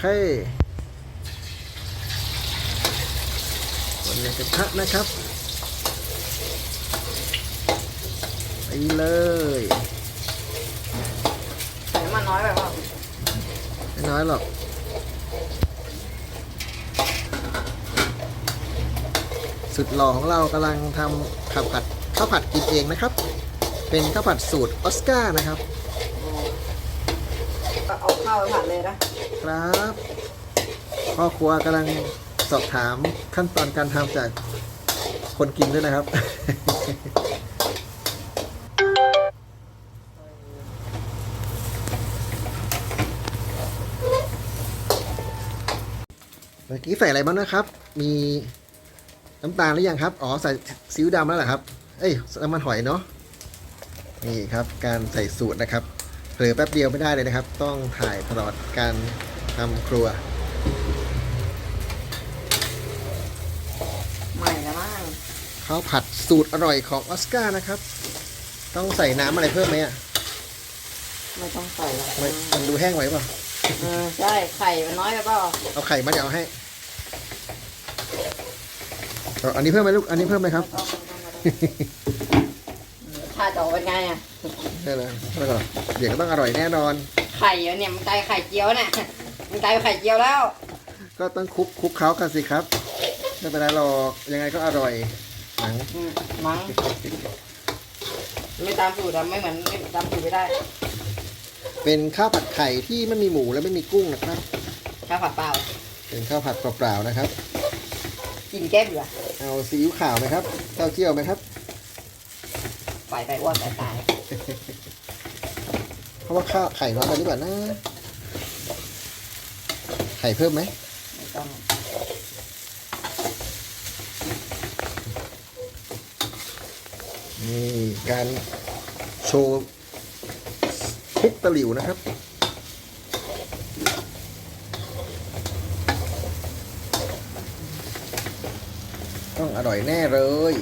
เคคนในกระทะนะครับ ไปเลยใส่น้ำมันน้อยไปเปล่าไม่น้อยหรอกสุดหล่อของเรากำลังทำข้าวผัดข้าวผัดกินเองนะครับ เป็นข้าวผัดสูตรออสการ์นะครับก็ เข้าวไปผัดเลยนะครับพ่อครัวกำลังสอบถามขั้นตอนการทำจากคนกินด้วยนะครับ เมื่อกี้ใส่อะไรบ้างนะครับ มีน้ำตาลหรือยังครับ อ๋อ ใส่ซีอิ๊วดำแล้วเหรอครับ เอ้ยน้ำมันหอยเนาะ นี่ครับ การใส่สูตรนะครับ ผลอแป๊บเดียวไม่ได้เลยนะครับ ต้องถ่ายตลอดการทำครัว ใหม่แล้วมั้งข้าวผัดสูตรอร่อยของออสการ์นะครับ ต้องใส่น้ำอะไรเพิ่มไหมอะไม่ต้องใส่หรอกไม่มันดูแห้งไว้เปล่าเออใช่ไข่มันน้อยไปเปล่าเอาไข่มาเดี๋ยวเอาให้เอาอันนี้เพิ่มไหมลูก อันนี้เพิ่มไหมครับ ต้อง ต้องต้องถ้าจะออกเป็นไงอะได้เลยไม่หรอกเดี๋ยวก็ต้องอร่อยแน่นอน ไข่อะเนี่ย มันกลายเป็นไข่เจียวเนี่ยมันกลายเป็นไข่เจียวแล้ว ก็ต้องคลุกคลุกเคล้ากันสิครับไม่เป็นไรหรอกยังไงก็อร่อยหนังอืมมั้งไม่ตามสูตรอะไม่เหมือนไม่ตามสูตรไม่ได้เป็นข้าวผัดไข่ที่ไม่มีหมูและไม่มีกุ้งนะครับ ข้าวผัดเปล่าเป็นข้าวผัดเปล่าๆนะครับ กินแก้เบื่อเอาซีอิ๊วขาวไหมครับเต้าเจี้ยวไหมครับ ไปไปอ้วนไปตายเพราะว่าข้าวไข่น้อยไปหรือเปล่านะไข่เพิ่มไหมไม่ต้องนี่การโชว์คุกตะหลิวนะครับต้องอร่อยแน่เลย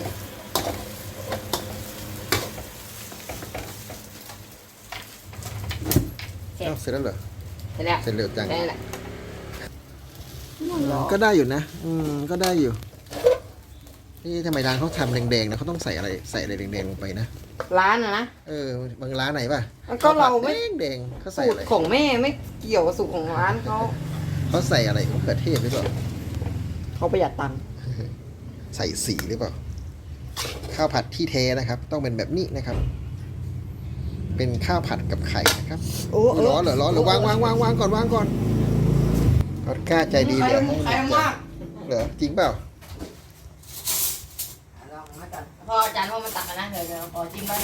เสร็จ อ้าวเสร็จแล้วเหรอ เสร็จแล้วเสร็จเร็วจัง ได้แหละก็ได้อยู่นะ อืม ก็ได้อยู่ นี่ทำไมร้านเขาทำแดงๆนะเขาต้องใส่อะไร ใส่อะไรแดงๆลงไปนะ ร้านอะนะ เออ บางร้านไหนป่ะก็เราไม่แดงๆเขาใส่สูตอะไรรของแม่ไม่เกี่ยวกับสูตรของร้านเขาเขาใส่อะไรมะเขือเทศหรือเปล่า เขาประหยัดตังค์ใส่สีหรือเปล่า ข้าวผัดที่แท้นะครับ ต้องเป็นแบบนี้นะครับ เป็นข้าวผัดกับไข่นะครับโอ้ร้อนเหรอร้อนเหรอวางวางวางวางก่อนวางก่อนก็กล้าใจดีใครเหรอใครมากเหรอจริงเปล่าลองมาจัดพออาจารย์ว่ามันตักกันนะเดี๋ยวเดี๋ยวขอจิ้มบ้าง